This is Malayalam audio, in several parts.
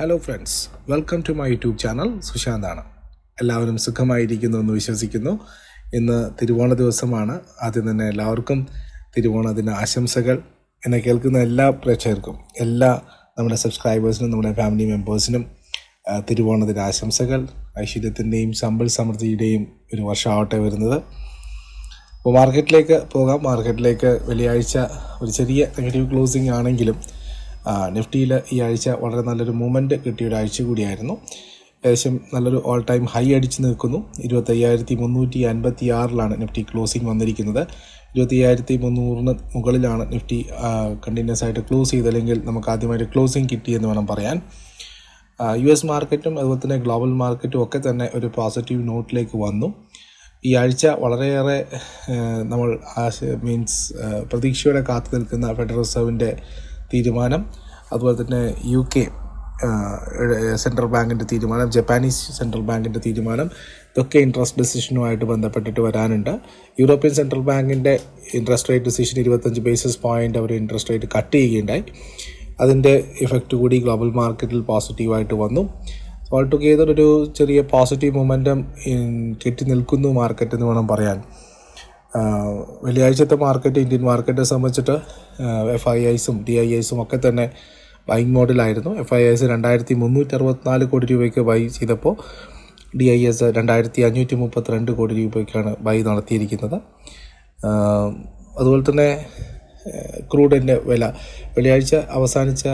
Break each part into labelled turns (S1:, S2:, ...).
S1: Hello friends welcome to my YouTube channel സുശാന്താണ് എല്ലാവരും സുഖമായിരിക്കുന്നു എന്ന് വിശ്വസിക്കുന്നു. ഇന്ന് തിരുവോണ ദിവസമാണ്. ആദ്യം തന്നെ എല്ലാവർക്കും തിരുവോണ ദിന ആശംസകൾ എന്നെ കേൾക്കുന്ന എല്ലാ പ്രേക്ഷകർക്കും എല്ലാ നമ്മുടെ സബ്സ്ക്രൈബേഴ്സിനും നമ്മുടെ ഫാമിലി മെമ്പേഴ്സിനും തിരുവോണ ദിന ആശംസകൾ. ഐശ്വര്യത്തിന്റെയും സമ്പൽ സമൃദ്ധിയുടെയും ഒരു വർഷമാവട്ടെ വരുന്നത്. അപ്പോൾ മാർക്കറ്റിലേക്ക് പോകാം. മാർക്കറ്റിലേക്ക് വെള്ളിയാഴ്ച ഒരു ചെറിയ നെഗറ്റീവ് ക്ലോസിംഗ് ആണെങ്കിലും നിഫ്റ്റിയിൽ ഈ ആഴ്ച വളരെ നല്ലൊരു മൂവ്മെന്റ് കിട്ടിയ ഒരു ആഴ്ച കൂടിയായിരുന്നു. ഏകദേശം നല്ലൊരു ഓൾ ടൈം ഹൈ അടിച്ച് നിൽക്കുന്നു. ഇരുപത്തയ്യായിരത്തി മുന്നൂറ്റി അൻപത്തി ആറിലാണ് നിഫ്റ്റി ക്ലോസിംഗ് വന്നിരിക്കുന്നത്. ഇരുപത്തയ്യായിരത്തി മുന്നൂറിന് മുകളിലാണ് നിഫ്റ്റി കണ്ടിന്യൂസ് ആയിട്ട് ക്ലോസ് ചെയ്ത് അല്ലെങ്കിൽ നമുക്ക് ആദ്യമായിട്ട് ക്ലോസിംഗ് കിട്ടിയെന്ന് വേണം പറയാൻ. യു എസ് മാർക്കറ്റും അതുപോലെ തന്നെ ഗ്ലോബൽ മാർക്കറ്റും ഒക്കെ തന്നെ ഒരു പോസിറ്റീവ് നോട്ടിലേക്ക് വന്നു. ഈ ആഴ്ച വളരെയേറെ നമ്മൾ മീൻസ് പ്രതീക്ഷയോടെ കാത്തു നിൽക്കുന്ന ഫെഡറൽ റിസർവിന്റെ തീരുമാനം. അതുപോലെ തന്നെ യു കെ സെൻട്രൽ ബാങ്കിന്റെ തീരുമാനം ജപ്പാനീസ് സെൻട്രൽ ബാങ്കിന്റെ തീരുമാനം ഇതൊക്കെ ഇൻട്രസ്റ്റ് ഡിസിഷനുമായിട്ട് ബന്ധപ്പെട്ടിട്ട് വരാനുണ്ട്. യൂറോപ്യൻ സെൻട്രൽ ബാങ്കിന്റെ ഇൻട്രസ്റ്റ് റേറ്റ് ഡിസിഷൻ ഇരുപത്തഞ്ച് ബേസിസ് പോയിന്റ് അവർ ഇൻട്രസ്റ്റ് റേറ്റ് കട്ട് ചെയ്യുകയുണ്ടായി. അതിന്റെ ഇഫക്റ്റ് കൂടി ഗ്ലോബൽ മാർക്കറ്റിൽ പോസിറ്റീവായിട്ട് വന്നു. ഓൾ ടുഗെദർ ഒരു ചെറിയ പോസിറ്റീവ് മൊമെന്റം കെട്ടി നിൽക്കുന്നു മാർക്കറ്റ് എന്ന് വേണം പറയാൻ. വെള്ളിയാഴ്ചത്തെ മാർക്കറ്റ് ഇന്ത്യൻ മാർക്കറ്റിനെ സംബന്ധിച്ചിട്ട് എഫ് ഐ ഐസും ഡി ഐ ഐസും ഒക്കെ തന്നെ ബൈങ് മോഡലായിരുന്നു എഫ് ഐ ഐസ് രണ്ടായിരത്തി മുന്നൂറ്റി അറുപത്തിനാല് കോടി രൂപയ്ക്ക് ബൈ ചെയ്തപ്പോൾ ഡി ഐ എസ് രണ്ടായിരത്തി അഞ്ഞൂറ്റി മുപ്പത്തിരണ്ട് കോടി രൂപയ്ക്കാണ് ബൈ നടത്തിയിരിക്കുന്നത്. അതുപോലെ തന്നെ ക്രൂഡിന്റെ വില. വെള്ളിയാഴ്ച അവസാനിച്ച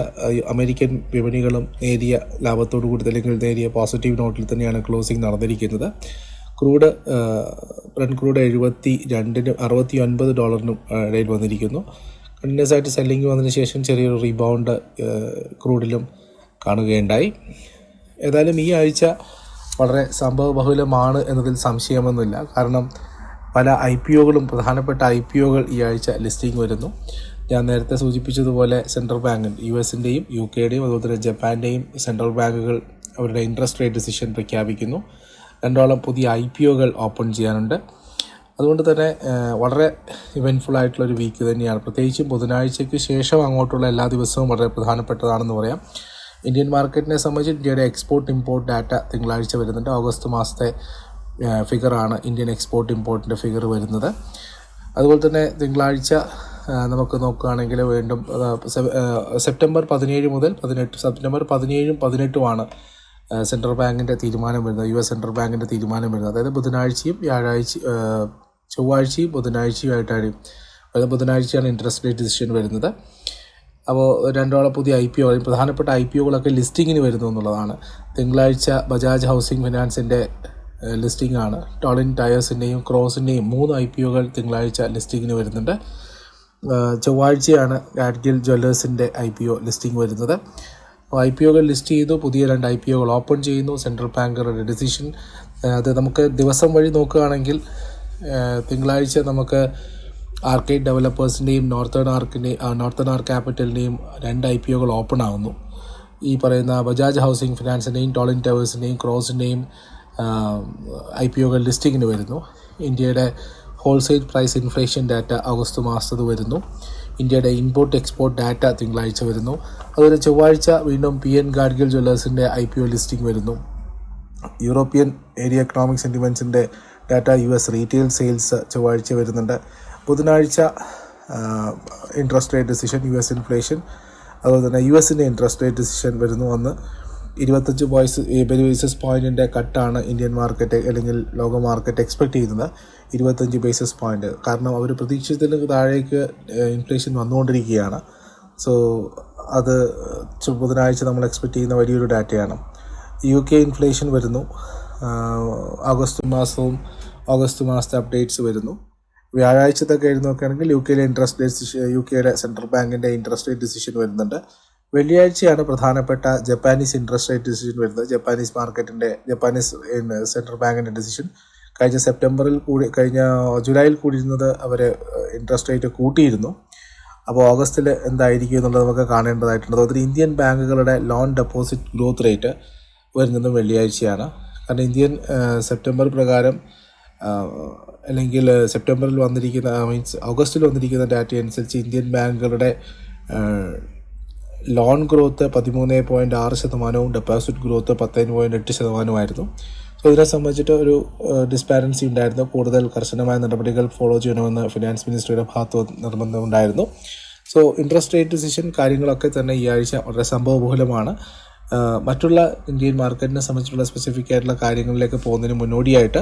S1: അമേരിക്കൻ വിപണികളും നേരിയ ലാഭത്തോടു കൂടി അല്ലെങ്കിൽ നേരിയ പോസിറ്റീവ് നോട്ടിൽ തന്നെയാണ് ക്ലോസിംഗ് നടന്നിരിക്കുന്നത്. ക്രൂഡ് ബ്രൺ ക്രൂഡ് എഴുപത്തി രണ്ടിന് അറുപത്തി ഒൻപത് ഡോളറിനും ഇടയിൽ വന്നിരിക്കുന്നു. കണ്ടിന്യൂസ് ആയിട്ട് സെല്ലിംഗ് വന്നതിന് ശേഷം ചെറിയൊരു റീബൗണ്ട് ക്രൂഡിലും കാണുകയുണ്ടായി. ഏതായാലും ഈ ആഴ്ച വളരെ സംഭവബഹുലമാണ് എന്നതിൽ സംശയമൊന്നുമില്ല. കാരണം പല ഐ പി ഒകളും പ്രധാനപ്പെട്ട ഐ പി ഒകൾ ഈ ആഴ്ച ലിസ്റ്റിംഗ് വരുന്നു. ഞാൻ നേരത്തെ സൂചിപ്പിച്ചതുപോലെ സെൻട്രൽ ബാങ്ക് യു എസിന്റെയും യു കെയുടെയും അതുപോലെ തന്നെ ജപ്പാന്റെയും സെൻട്രൽ ബാങ്കുകൾ അവരുടെ ഇൻട്രസ്റ്റ് റേറ്റ് ഡിസിഷൻ പ്രഖ്യാപിക്കുന്നു. രണ്ടോളം പുതിയ ഐ പി ഒകൾ ഓപ്പൺ ചെയ്യാനുണ്ട്. അതുകൊണ്ട് തന്നെ വളരെ ഇവന്റ്ഫുൾ ആയിട്ടുള്ളൊരു വീക്ക് തന്നെയാണ്. പ്രത്യേകിച്ചും ബുധനാഴ്ചയ്ക്ക് ശേഷം അങ്ങോട്ടുള്ള എല്ലാ ദിവസവും വളരെ പ്രധാനപ്പെട്ടതാണെന്ന് പറയാം. ഇന്ത്യൻ മാർക്കറ്റിനെ സംബന്ധിച്ച് ഇന്ത്യയുടെ എക്സ്പോർട്ട് ഇമ്പോർട്ട് ഡാറ്റ തിങ്കളാഴ്ച വരുന്നുണ്ട്. ഓഗസ്റ്റ് മാസത്തെ ഫിഗറാണ് ഇന്ത്യൻ എക്സ്പോർട്ട് ഇമ്പോർട്ടിന്റെ ഫിഗർ വരുന്നത്. അതുപോലെ തന്നെ തിങ്കളാഴ്ച നമുക്ക് നോക്കുകയാണെങ്കിൽ വീണ്ടും സെപ്റ്റംബർ പതിനേഴ് മുതൽ പതിനെട്ട് സെപ്റ്റംബർ പതിനേഴും പതിനെട്ടുമാണ് സെൻട്രൽ ബാങ്കിന്റെ തീരുമാനം വരുന്നത് യു എസ് സെൻട്രൽ ബാങ്കിന്റെ തീരുമാനം വരുന്നത്. അതായത് ബുധനാഴ്ചയും വ്യാഴാഴ്ച ചൊവ്വാഴ്ചയും ബുധനാഴ്ചയും ആയിട്ടാണ് അതായത് ബുധനാഴ്ചയാണ് ഇൻട്രസ്റ്റ് റേറ്റ് ഡിസിഷൻ വരുന്നത്. അപ്പോൾ രണ്ടോളം പുതിയ ഐ പി ഒ പ്രധാനപ്പെട്ട ഐ പി ഒകളൊക്കെ ലിസ്റ്റിങ്ങിന് വരുന്നു എന്നുള്ളതാണ്. തിങ്കളാഴ്ച ബജാജ് ഹൗസിംഗ് ഫിനാൻസിന്റെ ലിസ്റ്റിംഗ് ആണ്. ടോളിൻ ടയേഴ്സിന്റെയും ക്രോസിന്റെയും മൂന്ന് ഐ പി ഒകൾ തിങ്കളാഴ്ച ലിസ്റ്റിങ്ങിന് വരുന്നുണ്ട്. ചൊവ്വാഴ്ചയാണ് ഗാഡ്ഗിൽ ജ്വല്ലേഴ്സിന്റെ ഐ പി ഒ ലിസ്റ്റിംഗ് വരുന്നത്. ഐ പി ഒകൾ ലിസ്റ്റ് ചെയ്തു പുതിയ രണ്ട് ഐ പി ഒകൾ ഓപ്പൺ ചെയ്യുന്നു സെൻട്രൽ ബാങ്കറുടെ ഡിസിഷൻ. അത് നമുക്ക് ദിവസം വഴി നോക്കുകയാണെങ്കിൽ തിങ്കളാഴ്ച നമുക്ക് ആർക്കേഡ് ഡെവലപ്പേഴ്സിന്റെയും നോർത്തേൺ ആർക്കിന്റെയും നോർത്തേൺ ആർക്ക് ക്യാപിറ്റലിന്റെയും രണ്ട് ഐ പി ഒകൾ ഓപ്പൺ ആവുന്നു. ഈ പറയുന്ന ബജാജ് ഹൗസിംഗ് ഫിനാൻസിന്റെയും ടോളിൻ ടവേഴ്സിന്റെയും ക്രോസിന്റെയും ഐ പി ഒകൾ ലിസ്റ്റിങ്ങിന് വരുന്നു. ഇന്ത്യയുടെ wholesale price inflation data August മാസത്തത് വരുന്നു. ഇന്ത്യയുടെ ഇമ്പോർട്ട് എക്സ്പോർട്ട് ഡാറ്റ തിങ്കളാഴ്ച വരുന്നു. അതുപോലെ ചൊവ്വാഴ്ച വീണ്ടും പി എൻ ഗാഡ്ഗിൽ ജ്വല്ലേഴ്സിന്റെ ഐ പി ഒ ലിസ്റ്റിംഗ് വരുന്നു. European area economic സെന്റിമെന്റ്സിന്റെ data U S retail sales ചൊവ്വാഴ്ച വരുന്നുണ്ട്. ബുധനാഴ്ച interest rate decision U S inflation അതുപോലെ തന്നെ യു എസിന്റെ ഇൻട്രസ്റ്റ് റേറ്റ് ഡിസിഷൻ വരുന്നു. അന്ന് ഇരുപത്തഞ്ച് ബോയ്സ് ബേസിസ് പോയിന്റിന്റെ കട്ടാണ് ഇന്ത്യൻ മാർക്കറ്റ് അല്ലെങ്കിൽ ലോക മാർക്കറ്റ് എക്സ്പെക്റ്റ് ചെയ്യുന്നത്. ഇരുപത്തഞ്ച് ബേസിസ് പോയിന്റ് കാരണം അവർ പ്രതീക്ഷിച്ചതിന് താഴേക്ക് ഇൻഫ്ലേഷൻ വന്നുകൊണ്ടിരിക്കുകയാണ്. സോ അത് ബുധനാഴ്ച നമ്മൾ എക്സ്പെക്ട് ചെയ്യുന്ന വലിയൊരു ഡാറ്റയാണ് യു കെ ഇൻഫ്ലേഷൻ വരുന്നു. ആഗസ്റ്റ് മാസവും ഓഗസ്റ്റ് മാസത്തെ അപ്ഡേറ്റ്സ് വരുന്നു. വ്യാഴാഴ്ചത്തൊക്കെ എഴുതി നോക്കുകയാണെങ്കിൽ യു കെയിലെ ഇൻട്രസ്റ്റ് ഡിസിഷൻ യു കെയുടെ സെൻട്രൽ ബാങ്കിന്റെ ഇൻട്രസ്റ്റ് റേറ്റ് ഡിസിഷൻ വരുന്നുണ്ട്. വെള്ളിയാഴ്ചയാണ് പ്രധാനപ്പെട്ട ജപ്പാനീസ് ഇൻട്രസ്റ്റ് റേറ്റ് ഡിസിഷൻ വരുന്നത്. ജപ്പാനീസ് മാർക്കറ്റിന്റെ ജപ്പാനീസ് സെൻട്രൽ ബാങ്കിന്റെ ഡിസിഷൻ കഴിഞ്ഞ സെപ്റ്റംബറിൽ കൂടി കഴിഞ്ഞ ജൂലൈയിൽ കൂടിയിരുന്നത് അവർ ഇൻട്രസ്റ്റ് റേറ്റ് കൂട്ടിയിരുന്നു. അപ്പോൾ ഓഗസ്റ്റിൽ എന്തായിരിക്കും എന്നുള്ളത് നമുക്ക് കാണേണ്ടതായിട്ടുണ്ട്. അതുപോലെ ഇന്ത്യൻ ബാങ്കുകളുടെ ലോൺ ഡെപ്പോസിറ്റ് ഗ്രോത്ത് റേറ്റ് വരുന്നത് വെള്ളിയാഴ്ചയാണ്. കാരണം ഇന്ത്യൻ സെപ്റ്റംബർ പ്രകാരം അല്ലെങ്കിൽ സെപ്റ്റംബറിൽ വന്നിരിക്കുന്ന മീൻസ് ഓഗസ്റ്റിൽ വന്നിരിക്കുന്ന ഡാറ്റ അനുസരിച്ച് ഇന്ത്യൻ ബാങ്കുകളുടെ ലോൺ ഗ്രോത്ത് പതിമൂന്ന് പോയിന്റ് ആറ് ശതമാനവും ഡെപ്പോസിറ്റ് ഗ്രോത്ത് പത്തേ പോയിന്റ് എട്ട് ശതമാനമായിരുന്നു സോ ഇതിനെ സംബന്ധിച്ചിട്ട് ഒരു ഡിസ്പാരൻസി ഉണ്ടായിരുന്നു. കൂടുതൽ കർശനമായ നടപടികൾ ഫോളോ ചെയ്യണമെന്ന് ഫിനാൻസ് മിനിസ്റ്ററിയുടെ ഭാഗത്ത് നിർബന്ധമുണ്ടായിരുന്നു സോ ഇൻട്രസ്റ്റ് റേറ്റ് ഡിസിഷൻ കാര്യങ്ങളൊക്കെ തന്നെ ഈ ആഴ്ച വളരെ സംഭവബഹുലമാണ്. മറ്റുള്ള ഇന്ത്യൻ മാർക്കറ്റിനെ സംബന്ധിച്ചുള്ള സ്പെസിഫിക് ആയിട്ടുള്ള കാര്യങ്ങളിലേക്ക് പോകുന്നതിന് മുന്നോടിയായിട്ട്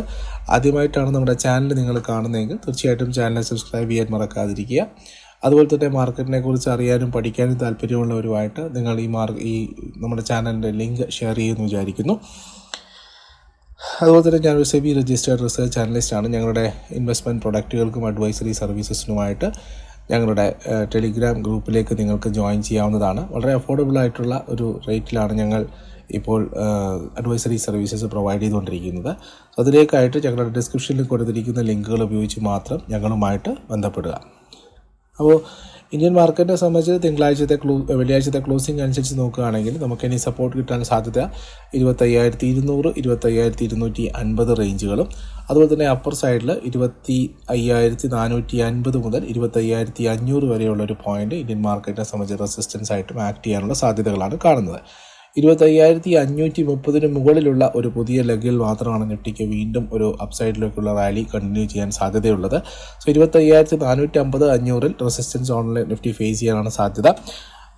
S1: ആദ്യമായിട്ടാണ് നമ്മുടെ ചാനൽ നിങ്ങൾ കാണുന്നതെങ്കിൽ തീർച്ചയായിട്ടും ചാനൽ സബ്സ്ക്രൈബ് ചെയ്യാൻ മറക്കാതിരിക്കുക. അതുപോലെ തന്നെ മാർക്കറ്റിനെ കുറിച്ച് അറിയാനും പഠിക്കാനും താല്പര്യമുള്ളവരുമായിട്ട് നിങ്ങൾ ഈ മാർ ഈ നമ്മുടെ ചാനലിന്റെ ലിങ്ക് ഷെയർ ചെയ്യുമെന്ന് വിചാരിക്കുന്നു. അതുപോലെ തന്നെ ഞാൻ സെബി രജിസ്റ്റേർഡ് റിസർച്ച് അനലിസ്റ്റ് ആണ്. ഞങ്ങളുടെ ഇൻവെസ്റ്റ്മെന്റ് പ്രൊഡക്റ്റുകൾക്കും അഡ്വൈസറി സർവീസസിനുമായിട്ട് ഞങ്ങളുടെ ടെലിഗ്രാം ഗ്രൂപ്പിലേക്ക് നിങ്ങൾക്ക് ജോയിൻ ചെയ്യാവുന്നതാണ്. വളരെ അഫോർഡബിൾ ആയിട്ടുള്ള ഒരു റേറ്റിലാണ് ഞങ്ങൾ ഇപ്പോൾ അഡ്വൈസറി സർവീസസ് പ്രൊവൈഡ് ചെയ്തുകൊണ്ടിരിക്കുന്നത്. അതിലേക്കായിട്ട് ഞങ്ങളുടെ ഡിസ്ക്രിപ്ഷനിൽ കൊടുത്തിരിക്കുന്ന ലിങ്കുകൾ ഉപയോഗിച്ച് മാത്രം ഞങ്ങളുമായിട്ട് ബന്ധപ്പെടുക. അപ്പോൾ ഇന്ത്യൻ മാർക്കറ്റിനെ സംബന്ധിച്ച് തിങ്കളാഴ്ചത്തെ ക്ലോ വെള്ളിയാഴ്ചത്തെ ക്ലോസിംഗ് അനുസരിച്ച് നോക്കുകയാണെങ്കിൽ നമുക്ക് ഇനി സപ്പോർട്ട് കിട്ടാൻ സാധ്യത ഇരുപത്തയ്യായിരത്തി ഇരുന്നൂറ് ഇരുപത്തയ്യായിരത്തി ഇരുന്നൂറ്റി അൻപത് റേഞ്ചുകളും അതുപോലെ തന്നെ അപ്പർ സൈഡിൽ ഇരുപത്തി അയ്യായിരത്തി നാനൂറ്റി അൻപത് മുതൽ ഇരുപത്തയ്യായിരത്തി അഞ്ഞൂറ് വരെയുള്ള ഒരു പോയിന്റ് ഇന്ത്യൻ മാർക്കറ്റിനെ സംബന്ധിച്ച് റെസിസ്റ്റൻസ് ആയിട്ടും ആക്ട് ചെയ്യാനുള്ള സാധ്യതകളാണ് കാണുന്നത്. ഇരുപത്തയ്യായിരത്തി അഞ്ഞൂറ്റി മുപ്പതിന് മുകളിലുള്ള ഒരു പുതിയ ലെഗിൽ മാത്രമാണ് നിഫ്റ്റിക്ക് വീണ്ടും ഒരു അപ്സൈഡിലേക്കുള്ള റാലി കണ്ടിന്യൂ ചെയ്യാൻ സാധ്യതയുള്ളത്. സോ ഇരുപത്തയ്യായിരത്തി നാനൂറ്റി അമ്പത് അഞ്ഞൂറിൽ റെസിസ്റ്റൻസ് ഓണിൽ നിഫ്റ്റി ഫേസ് ചെയ്യാനാണ് സാധ്യത.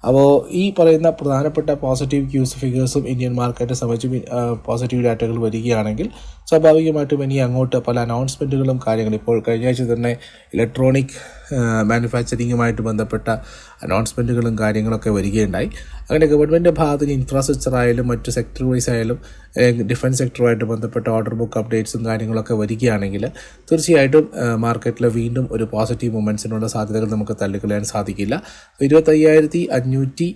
S1: അപ്പോൾ ഈ പറയുന്ന പ്രധാനപ്പെട്ട പോസിറ്റീവ് ക്യൂസ് ഫിഗേഴ്സും ഇന്ത്യൻ മാർക്കറ്റിനെ സംബന്ധിച്ച് പോസിറ്റീവ് ഡാറ്റകൾ വരികയാണെങ്കിൽ സ്വാഭാവികമായിട്ടും ഇനി അങ്ങോട്ട് പല അനൗൺസ്മെന്റുകളും കാര്യങ്ങളും. ഇപ്പോൾ കഴിഞ്ഞ ആഴ്ച തന്നെ ഇലക്ട്രോണിക് മാനുഫാക്ചറിങ്ങുമായിട്ട് ബന്ധപ്പെട്ട അനൗൺസ്മെന്റുകളും കാര്യങ്ങളൊക്കെ വരികയുണ്ടായി. അങ്ങനെ ഗവൺമെന്റ് ഭാഗത്ത് നിന്ന് ഇൻഫ്രാസ്ട്രക്ചർ ആയാലും മറ്റ് സെക്ടർ വൈസ് ആയാലും ഡിഫൻസ് സെക്ടറുമായിട്ട് ബന്ധപ്പെട്ട ഓർഡർ ബുക്ക് അപ്ഡേറ്റ്സും കാര്യങ്ങളൊക്കെ വരികയാണെങ്കിൽ തീർച്ചയായിട്ടും മാർക്കറ്റിൽ വീണ്ടും ഒരു പോസിറ്റീവ് മൊമെന്റ്സിനുള്ള സാധ്യതകൾ നമുക്ക് തള്ളിക്കളയാൻ സാധിക്കില്ല. ഇരുപത്തയ്യായിരത്തി അഞ്ഞൂറ്റി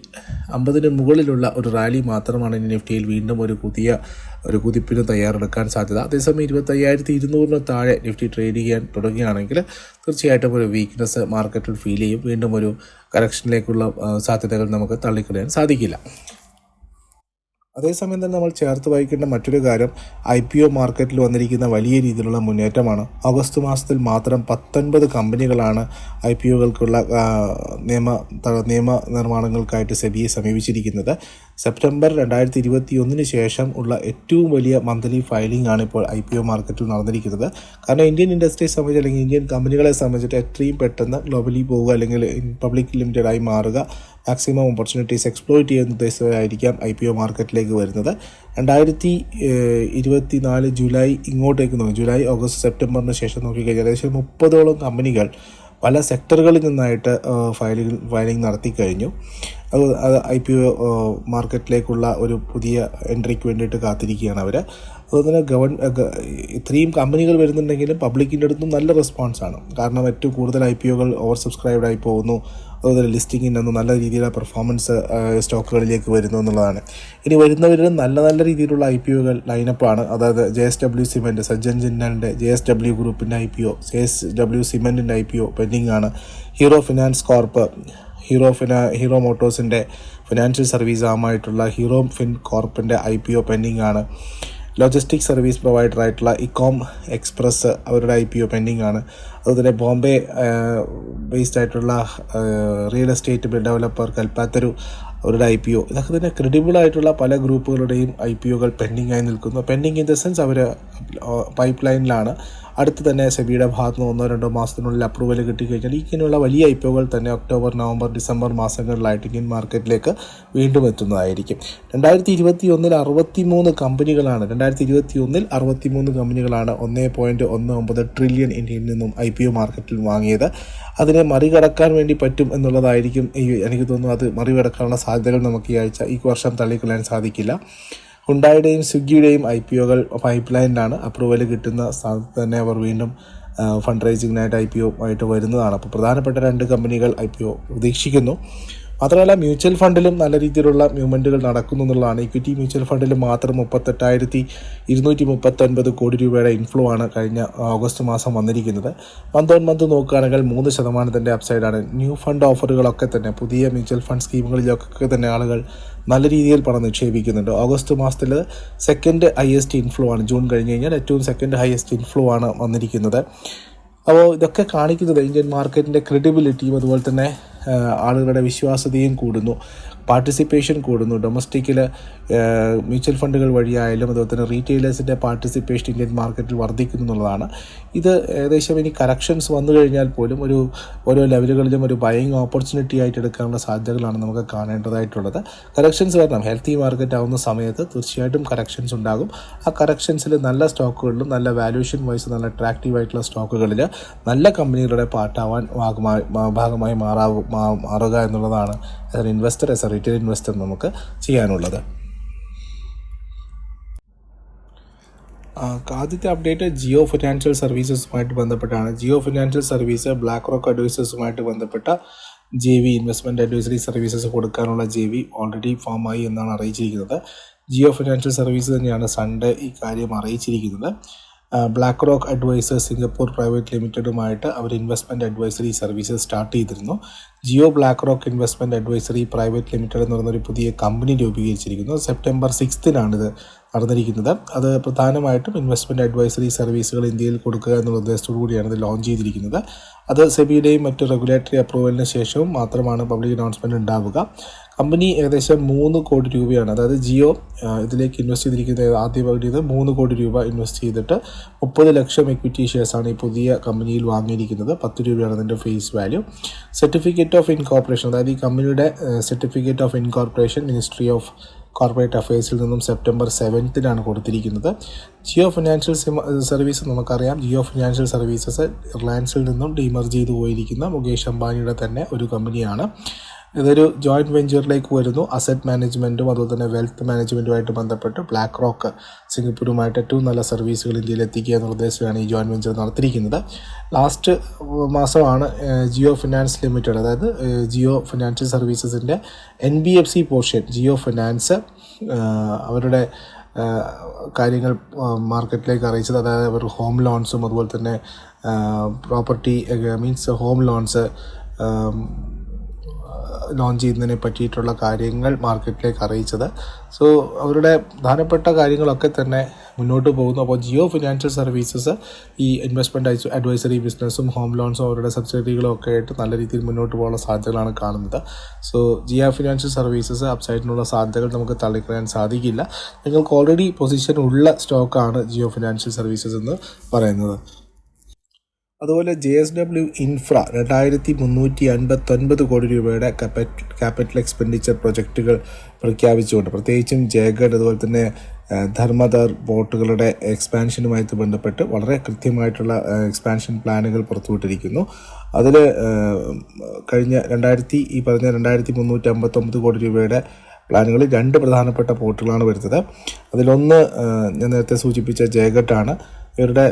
S1: അമ്പതിന് മുകളിലുള്ള ഒരു റാലി മാത്രമാണ് നിഫ്റ്റിയിൽ വീണ്ടും ഒരു പുതിയ ഒരു കുതിപ്പിന് തയ്യാറെടുക്കാൻ സാധ്യത. അതേസമയം ഇരുപത്തയ്യായിരത്തി ഇരുന്നൂറിന് താഴെ നിഫ്റ്റി ട്രേഡ് ചെയ്യാൻ തുടങ്ങുകയാണെങ്കിൽ തീർച്ചയായിട്ടും ഒരു വീക്ക്നെസ് മാർക്കറ്റിൽ ഫീൽ ചെയ്യും. വീണ്ടും ഒരു കറക്ഷനിലേക്കുള്ള സാധ്യതകൾ നമുക്ക് തള്ളിക്കളയാൻ സാധിക്കില്ല. അതേസമയം തന്നെ നമ്മൾ ചേർത്ത് വായിക്കേണ്ട മറ്റൊരു കാര്യം ഐ പി ഒ മാർക്കറ്റിൽ വന്നിരിക്കുന്ന വലിയ രീതിയിലുള്ള മുന്നേറ്റമാണ്. ഓഗസ്റ്റ് മാസത്തിൽ മാത്രം പത്തൊൻപത് കമ്പനികളാണ് ഐ പി ഒകൾക്കുള്ള നിയമ നിയമ നിർമ്മാണങ്ങൾക്കായിട്ട് സെബിയെ സമീപിച്ചിരിക്കുന്നത്. സെപ്റ്റംബർ രണ്ടായിരത്തി ഇരുപത്തി ഒന്നിന് ശേഷം ഉള്ള ഏറ്റവും വലിയ മന്ത്ലി ഫയലിംഗ് ആണ് ഇപ്പോൾ ഐ പി ഒ മാർക്കറ്റിൽ നടന്നിരിക്കുന്നത്. കാരണം ഇന്ത്യൻ ഇൻഡസ്ട്രിയെ സംബന്ധിച്ച് അല്ലെങ്കിൽ ഇന്ത്യൻ കമ്പനികളെ സംബന്ധിച്ചിട്ട് എത്രയും പെട്ടെന്ന് ഗ്ലോബലി പോവുക അല്ലെങ്കിൽ പബ്ലിക് ലിമിറ്റഡായി മാറുക മാക്സിമം ഓപ്പർച്യൂണിറ്റീസ് എക്സ്പ്ലോയിറ്റ് ചെയ്യുന്ന ഉദ്ദേശമായിരിക്കാം ഐ പി ഒ മാർക്കറ്റിലേക്ക് വരുന്നത്. രണ്ടായിരത്തി ഇരുപത്തി നാല് ജൂലൈ ഇങ്ങോട്ടേക്ക് നോക്കി ജൂലൈ ഓഗസ്റ്റ് സെപ്റ്റംബറിന് ശേഷം നോക്കിക്കഴിഞ്ഞാൽ ഏകദേശം മുപ്പതോളം കമ്പനികൾ പല സെക്ടറുകളിൽ നിന്നായിട്ട് ഫയലിംഗ് ഫയലിംഗ് നടത്തി കഴിഞ്ഞു അത് ഐ പി ഒ മാർക്കറ്റിലേക്കുള്ള ഒരു പുതിയ എൻട്രിക്ക് വേണ്ടിയിട്ട് കാത്തിരിക്കുകയാണ് അവർ അതുപോലെ തന്നെ ഗവൺ ഇത്രയും കമ്പനികൾ വരുന്നുണ്ടെങ്കിലും പബ്ലിക്കിന്റെ അടുത്തും നല്ല റെസ്പോൺസാണ് കാരണം ഏറ്റവും കൂടുതൽ ഐ പി ഒകൾ ഓവർ സബ്സ്ക്രൈബ്ഡ് ആയി പോകുന്നു. അതുപോലെ ലിസ്റ്റിങ്ങിന്റെ ഒന്നും നല്ല രീതിയിലുള്ള പെർഫോമൻസ് സ്റ്റോക്കുകളിലേക്ക് വരുന്നു എന്നുള്ളതാണ്. ഇനി വരുന്നവരിൽ നല്ല നല്ല രീതിയിലുള്ള ഐ പി ഒകൾ ലൈനപ്പാണ് അതായത് J S W cement Sajjan ജിന്നലിന്റെ J S W ഗ്രൂപ്പിന്റെ I P O J S W സിമെന്റിന്റെ I P O pending ആണ് ഹീറോ ഫിനാൻസ് കോർപ്പ് ഹീറോ ഫിനാ ഹീറോ മോട്ടോഴ്സിന്റെ ഫിനാൻഷ്യൽ സർവീസ് ആമായിട്ടുള്ള ഹീറോ ഫിൻ കോർപ്പിന്റെ ഐ പി ഒ പെൻഡിങ് ആണ് ലോജിസ്റ്റിക് സർവീസ് പ്രൊവൈഡർ ആയിട്ടുള്ള ഇക്കോം എക്സ്പ്രസ് അവരുടെ ഐ പി ഒ പെൻഡിങ് ആണ് അതുപോലെ ബോംബെ ബേസ്ഡ് ആയിട്ടുള്ള റിയൽ എസ്റ്റേറ്റ് ഡെവലപ്പർ കൽപ്പാത്തരു അവരുടെ ഐ പി ഒ. ഇതൊക്കെ തന്നെ ക്രെഡിബിൾ ആയിട്ടുള്ള പല ഗ്രൂപ്പുകളുടെയും ഐ പി ഒകൾ പെൻഡിങ് ആയി നിൽക്കുന്നു. പെൻഡിങ് ഇൻ ദ സെൻസ് അവർ പൈപ്പ് ലൈനിലാണ് അടുത്ത് തന്നെ സെബിയുടെ ഭാഗത്ത് നിന്ന് ഒന്നോ രണ്ടോ മാസത്തിനുള്ളിൽ അപ്രൂവൽ കിട്ടിക്കഴിഞ്ഞാൽ ഇങ്ങനെയുള്ള വലിയ ഐ പി തന്നെ ഒക്ടോബർ നവംബർ ഡിസംബർ മാസങ്ങളിലായിട്ട് ഇന്ത്യൻ മാർക്കറ്റിലേക്ക് വീണ്ടും എത്തുന്നതായിരിക്കും. രണ്ടായിരത്തി ഇരുപത്തി ഒന്നിൽ അറുപത്തി മൂന്ന് കമ്പനികളാണ് രണ്ടായിരത്തി ഇരുപത്തി ഒന്നിൽ അറുപത്തി മൂന്ന് കമ്പനികളാണ് ഒന്നേ പോയിന്റ് ഒന്ന് ഒമ്പത് ട്രില്യൺ ഇന്ത്യയിൽ നിന്നും ഐ പി ഒ മാർക്കറ്റിൽ വാങ്ങിയത്. അതിനെ മറികടക്കാൻ വേണ്ടി പറ്റും എന്നുള്ളതായിരിക്കും എനിക്ക് തോന്നുന്നു അത് മറികടക്കാനുള്ള സാധ്യതകൾ നമുക്ക് ഈ ആഴ്ച ഈ വർഷം തള്ളിക്കളയാൻ സാധിക്കില്ല. ഹുണ്ടായുടെയും സ്വിഗ്ഗിയുടെയും ഐ പി ഒകൾ പൈപ്പ് ലൈനിലാണ് അപ്രൂവൽ കിട്ടുന്ന സ്ഥാനത്ത് തന്നെ അവർ വീണ്ടും ഫണ്ട് റൈസിങ്ങിനായിട്ട് ഐ പി ഒ ആയിട്ട് വരുന്നതാണ്. അപ്പോൾ പ്രധാനപ്പെട്ട രണ്ട് കമ്പനികൾ ഐ പി ഒ പ്രതീക്ഷിക്കുന്നു. മാത്രമല്ല മ്യൂച്വൽ ഫണ്ടിലും നല്ല രീതിയിലുള്ള മൂവ്മെന്റുകൾ നടക്കുന്നു എന്നുള്ളതാണ്. ഇക്വിറ്റി മ്യൂച്വൽ ഫണ്ടിൽ മാത്രം മുപ്പത്തെട്ടായിരത്തി ഇരുന്നൂറ്റി മുപ്പത്തൊൻപത് കോടി രൂപയുടെ ഇൻഫ്ലോ ആണ് കഴിഞ്ഞ ഓഗസ്റ്റ് മാസം വന്നിരിക്കുന്നത്. മന്ത് ഓൺ മന്ത് നോക്കുകയാണെങ്കിൽ മൂന്ന് ശതമാനത്തിന്റെ അപ്സൈഡാണ് ന്യൂ ഫണ്ട് ഓഫറുകളൊക്കെ തന്നെ പുതിയ മ്യൂച്വൽ ഫണ്ട് സ്കീമുകളിലൊക്കെ തന്നെ ആളുകൾ നല്ല രീതിയിൽ പണം നിക്ഷേപിക്കുന്നുണ്ട്. ഓഗസ്റ്റ് മാസത്തിൽ സെക്കൻഡ് ഹയസ്റ്റ് ഇൻഫ്ലോ ആണ്. ജൂൺ കഴിഞ്ഞ് കഴിഞ്ഞാൽ ഏറ്റവും സെക്കൻഡ് ഹയസ്റ്റ് ഇൻഫ്ലോ ആണ് വന്നിരിക്കുന്നത്. അപ്പോൾ ഇതൊക്കെ കാണിക്കുന്നത് ഇന്ത്യൻ മാർക്കറ്റിന്റെ ക്രെഡിബിലിറ്റിയും അതുപോലെ തന്നെ ആളുകളുടെ വിശ്വാസ്യതയും കൂടുന്നു. പാർട്ടിസിപ്പേഷൻ കൂടുന്നു ഡൊമസ്റ്റിക്കിൽ മ്യൂച്വൽ ഫണ്ടുകൾ വഴിയായാലും അതുപോലെ തന്നെ റീറ്റെയിലേഴ്സിന്റെ പാർട്ടിസിപ്പേഷൻ ഇന്ത്യൻ മാർക്കറ്റിൽ വർദ്ധിക്കുന്നു എന്നുള്ളതാണ്. ഇത് ഏകദേശം ഇനി കറക്ഷൻസ് വന്നു കഴിഞ്ഞാൽ പോലും ഒരു ഓരോ ലെവലുകളിലും ഒരു ബയിങ് ഓപ്പർച്യൂണിറ്റി ആയിട്ട് എടുക്കാനുള്ള സാധ്യതകളാണ് നമുക്ക് കാണേണ്ടതായിട്ടുള്ളത്. കറക്ഷൻസ് വരണം. ഹെൽത്തി മാർക്കറ്റ് ആവുന്ന സമയത്ത് തീർച്ചയായിട്ടും കറക്ഷൻസ് ഉണ്ടാകും. ആ കറക്ഷൻസിൽ നല്ല സ്റ്റോക്കുകളിലും നല്ല വാല്യൂഷൻ വൈസ് നല്ല അട്രാക്റ്റീവ് ആയിട്ടുള്ള സ്റ്റോക്കുകളിൽ നല്ല കമ്പനികളുടെ പാർട്ടാവാൻ ഭാഗമായി ഭാഗമായി മാറാവു മാ- മാറുക എന്നുള്ളതാണ് as an investor as a retail investor നമുക്ക് ചെയ്യാനുള്ളത്. ആദ്യത്തെ അപ്ഡേറ്റ് ജിയോ ഫിനാൻഷ്യൽ സർവീസസുമായിട്ട് ബന്ധപ്പെട്ടാണ്. Jio financial service Black Rock അഡ്വൈസേഴ്സുമായിട്ട് ബന്ധപ്പെട്ട J V investment advisory services കൊടുക്കാനുള്ള ജെ വി ഓൾറെഡി ഫോമായി എന്നാണ് അറിയിച്ചിരിക്കുന്നത്. ജിയോ ഫിനാൻഷ്യൽ സർവീസ് തന്നെയാണ് സൺഡേ ഈ കാര്യം അറിയിച്ചിരിക്കുന്നത്. Black Rock advisors Singapore private ലിമിറ്റഡുമായിട്ട് അവർ ഇൻവെസ്റ്റ്മെന്റ് അഡ്വൈസറി സർവീസസ് സ്റ്റാർട്ട് ചെയ്തിരുന്നു. Jio Black Rock investment advisory private limited എന്ന് പറയുന്ന ഒരു പുതിയ കമ്പനി രൂപീകരിച്ചിരിക്കുന്നു. സെപ്റ്റംബർ സിക്സ്തിനാണ് ഇത് നടന്നിരിക്കുന്നത്. അത് പ്രധാനമായിട്ടും ഇൻവെസ്റ്റ്മെന്റ് അഡ്വൈസറി സർവീസുകൾ ഇന്ത്യയിൽ കൊടുക്കുക എന്നുള്ള ഉദ്ദേശത്തോടു കൂടിയാണ് ഇത് ലോഞ്ച് ചെയ്തിരിക്കുന്നത്. അത് സെബിയുടെയും മറ്റ് റെഗുലേറ്ററി അപ്രൂവലിന് ശേഷവും മാത്രമാണ് പബ്ലിക് അനൗൺസ്മെന്റ് ഉണ്ടാവുക. കമ്പനി ഏകദേശം മൂന്ന് കോടി രൂപയാണ്. അതായത് ജിയോ ഇതിലേക്ക് ഇൻവെസ്റ്റ് ചെയ്തിരിക്കുന്ന ആദ്യ പകുതി മൂന്ന് കോടി രൂപ ഇൻവെസ്റ്റ് ചെയ്തിട്ട് മുപ്പത് ലക്ഷം എക്വിറ്റി ഷെയർസാണ് ഈ പുതിയ കമ്പനിയിൽ വാങ്ങിയിരിക്കുന്നത്. പത്ത് രൂപയാണ് അതിന്റെ face value certificate of incorporation അതായത് ഈ കമ്പനിയുടെ certificate of incorporation ministry of corporate അഫയേഴ്സിൽ നിന്നും സെപ്റ്റംബർ സെവൻത്തിനാണ് കൊടുത്തിരിക്കുന്നത്. ജിയോ ഫിനാൻഷ്യൽ സർവീസ് നമുക്കറിയാം. ജിയോ ഫിനാൻഷ്യൽ സർവീസസ് റിലയൻസിൽ നിന്നും ഡീമർജ് ചെയ്തു പോയിരിക്കുന്ന മുകേഷ് അംബാനിയുടെ തന്നെ ഒരു കമ്പനിയാണ്. ഇതൊരു ജോയിന്റ് വെഞ്ചറിലേക്ക് വരുന്നു. അസറ്റ് മാനേജ്മെന്റും അതുപോലെ തന്നെ വെൽത്ത് മാനേജ്മെന്റുമായിട്ട് ബന്ധപ്പെട്ട് ബ്ലാക്ക് റോക്ക് സിംഗപ്പൂരുമായിട്ട് ഏറ്റവും നല്ല സർവീസുകൾ ഇന്ത്യയിൽ എത്തിക്കുക എന്നുള്ള ഉദ്ദേശമാണ് ഈ ജോയിന്റ് വെഞ്ചർ നടത്തിയിരിക്കുന്നത്. ലാസ്റ്റ് മാസമാണ് ജിയോ ഫിനാൻസ് ലിമിറ്റഡ് അതായത് Jio financial സർവീസസിന്റെ N B F C portion Jio finance അവരുടെ കാര്യങ്ങൾ മാർക്കറ്റിലേക്ക് അറിയിച്ചത്. അതായത് അവർ ഹോം ലോൺസും അതുപോലെ തന്നെ property means home loans launch ചെയ്യുന്നതിനെ പറ്റിയിട്ടുള്ള കാര്യങ്ങൾ മാർക്കറ്റിലേക്ക് അറിയിച്ചത്. സോ അവരുടെ പ്രധാനപ്പെട്ട കാര്യങ്ങളൊക്കെ തന്നെ മുന്നോട്ട് പോകുന്നു. അപ്പോൾ ജിയോ ഫിനാൻഷ്യൽ സർവീസസ് ഈ ഇൻവെസ്റ്റ്മെന്റ് അഡ്വൈസറി ബിസിനസ്സും ഹോം ലോൺസും അവരുടെ സബ്സിഡികളും ഒക്കെ ആയിട്ട് നല്ല രീതിയിൽ മുന്നോട്ട് പോകാനുള്ള സാധ്യതകളാണ് കാണുന്നത്. സോ ജിയോ ഫിനാൻഷ്യൽ സർവീസസ് അപ്സൈഡിനുള്ള സാധ്യതകൾ നമുക്ക് തള്ളിക്കളയാൻ സാധിക്കില്ല. നിങ്ങൾക്ക് ഓൾറെഡി പൊസിഷൻ ഉള്ള സ്റ്റോക്കാണ് ജിയോ ഫിനാൻഷ്യൽ സർവീസസ് എന്ന് പറയുന്നത്. അതുപോലെ ജെ എസ് ഡബ്ല്യു ഇൻഫ്ര രണ്ടായിരത്തി മുന്നൂറ്റി അൻപത്തൊൻപത് കോടി രൂപയുടെ ക്യാപിറ്റൽ എക്സ്പെൻഡിച്ചർ പ്രൊജക്റ്റുകൾ പ്രഖ്യാപിച്ചുകൊണ്ട് പ്രത്യേകിച്ചും ജയഗഡ് അതുപോലെ തന്നെ ധർമ്മദർ ബോട്ടുകളുടെ എക്സ്പാൻഷനുമായി ബന്ധപ്പെട്ട് വളരെ കൃത്യമായിട്ടുള്ള എക്സ്പാൻഷൻ പ്ലാനുകൾ പുറത്തുവിട്ടിരിക്കുന്നു. അതിൽ കഴിഞ്ഞ രണ്ടായിരത്തി ഈ പറഞ്ഞ രണ്ടായിരത്തി മുന്നൂറ്റി അമ്പത്തൊമ്പത് കോടി രൂപയുടെ പ്ലാനുകളിൽ രണ്ട് പ്രധാനപ്പെട്ട പോർട്ടുകളാണ് വരുന്നത്. അതിലൊന്ന് ഞാൻ നേരത്തെ സൂചിപ്പിച്ച ജയഗട്ടാണ് ഇവരുടെ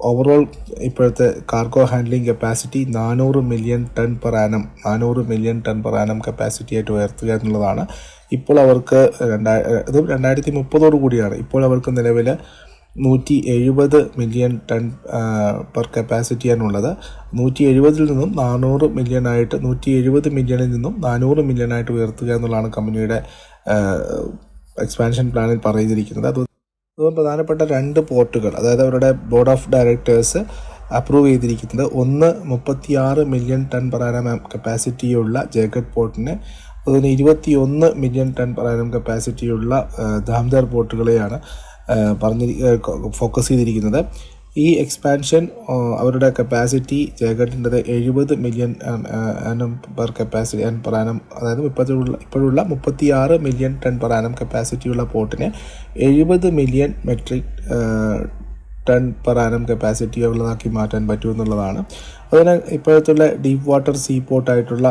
S1: ഓവറോൾ ഇപ്പോഴത്തെ കാർഗോ ഹാൻഡ്ലിംഗ് കപ്പാസിറ്റി നാനൂറ് മില്യൺ ടൺ പെർ ആനം നാനൂറ് million ton per annum capacity ആയിട്ട് ഉയർത്തുക എന്നുള്ളതാണ്. ഇപ്പോൾ അവർക്ക് രണ്ടായി ഇത് രണ്ടായിരത്തി മുപ്പതോടു കൂടിയാണ്. ഇപ്പോൾ അവർക്ക് നിലവിൽ നൂറ്റി എഴുപത് മില്യൺ ടൺ പെർ കപ്പാസിറ്റിയാണുള്ളത് നൂറ്റി എഴുപതിൽ നിന്നും നാനൂറ് മില്യൺ ആയിട്ട് നൂറ്റി എഴുപത് മില്യണിൽ നിന്നും നാനൂറ് മില്യൺ ആയിട്ട് ഉയർത്തുക എന്നുള്ളതാണ് കമ്പനിയുടെ എക്സ്പാൻഷൻ പ്ലാനിൽ പറഞ്ഞിരിക്കുന്നത് അത് പ്രധാനപ്പെട്ട രണ്ട് പോർട്ടുകൾ അതായത് അവരുടെ ബോർഡ് ഓഫ് ഡയറക്ടേഴ്സ് അപ്രൂവ് ചെയ്തിരിക്കുന്നത് ഒന്ന് മുപ്പത്തിയാറ് മില്യൺ ടൺ പറയാനം കപ്പാസിറ്റിയുള്ള ജേക്കഡ് പോർട്ടിനെ അതുപോലെ ഇരുപത്തി ഒന്ന് മില്യൺ ടൺ പറയാനം കപ്പാസിറ്റിയുള്ള ആ, ദാംദർ പോർട്ടുകളെയാണ് പറഞ്ഞിരി ഫോക്കസ് ചെയ്തിരിക്കുന്നത്. ഈ എക്സ്പാൻഷൻ അവരുടെ കപ്പാസിറ്റി ജയഗഡിന്റെത് എഴുപത് million annum per capacity and annum അതായത് ഇപ്പോഴുള്ള ഇപ്പോഴുള്ള മുപ്പത്തി ആറ് മില്യൺ ടൺ പെർ കപ്പാസിറ്റിയുള്ള പോർട്ടിനെ എഴുപത് million metric ton per capacity ഉള്ളതാക്കി മാറ്റാൻ പറ്റുമെന്നുള്ളതാണ്. അതുപോലെ ഇപ്പോഴത്തുള്ള ഡീപ്പ് വാട്ടർ സീ പോർട്ടായിട്ടുള്ള